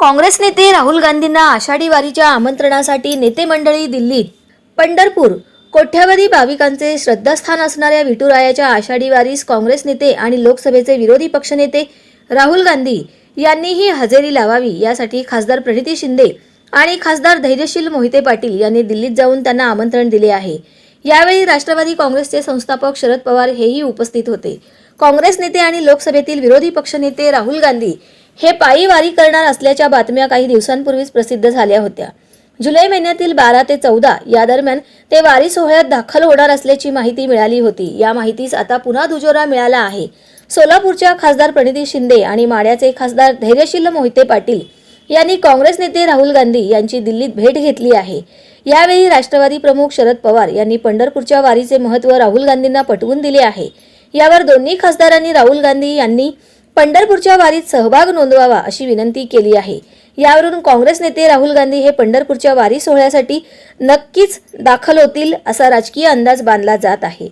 काँग्रेस नेते राहुल गांधींना आषाढी वारीच्या आमंत्रणासाठी नेते मंडळी दिल्लीत. पंढरपूर कोट्यावधी भाविकांचे श्रद्धास्थान असणाऱ्या विठुरायाच्या आषाढी वारीस काँग्रेस नेते आणि लोकसभेचे विरोधी पक्षनेते राहुल गांधी यांनीही हजेरी लावावी यासाठी खासदार प्रणिती शिंदे आणि खासदार धैर्यशील मोहिते पाटील यांनी दिल्लीत जाऊन त्यांना आमंत्रण दिले आहे. यावेळी राष्ट्रवादी काँग्रेसचे संस्थापक शरद पवार हेही उपस्थित होते. काँग्रेस नेते आणि लोकसभेतील विरोधी पक्षनेते राहुल गांधी हे पायी वारी करणार असल्याच्या बातम्या काही दिवसांपूर्वीच प्रसिद्ध झाल्या होत्या. जुलै महिन्यातील बारा ते चौदा या दरम्यान ते वारी सोहळ्यात दाखल होणार असल्याची माहिती मिळाली होती. या माहितीस आता पुन्हा दुजोरा मिळाला आहे. सोलापूरच्या खासदार प्रणिती शिंदे आणि माड्याचे खासदार धैर्यशील मोहिते पाटील यांनी काँग्रेस नेते राहुल गांधी यांची दिल्लीत भेट घेतली आहे. यावेळी राष्ट्रवादी प्रमुख शरद पवार यांनी पंढरपूरच्या वारीचे महत्त्व राहुल गांधींना पटवून दिले आहे. यावर दोन्ही खासदारांनी राहुल गांधी यांनी पंढरपूरच्या वारीत सहभाग नोंदवावा अशी विनंती केली आहे. यावरून काँग्रेस नेते राहुल गांधी हे पंढरपूरच्या वारी सोहळ्यासाठी नक्कीच दाखल होतील असा राजकीय अंदाज बांधला जात आहे.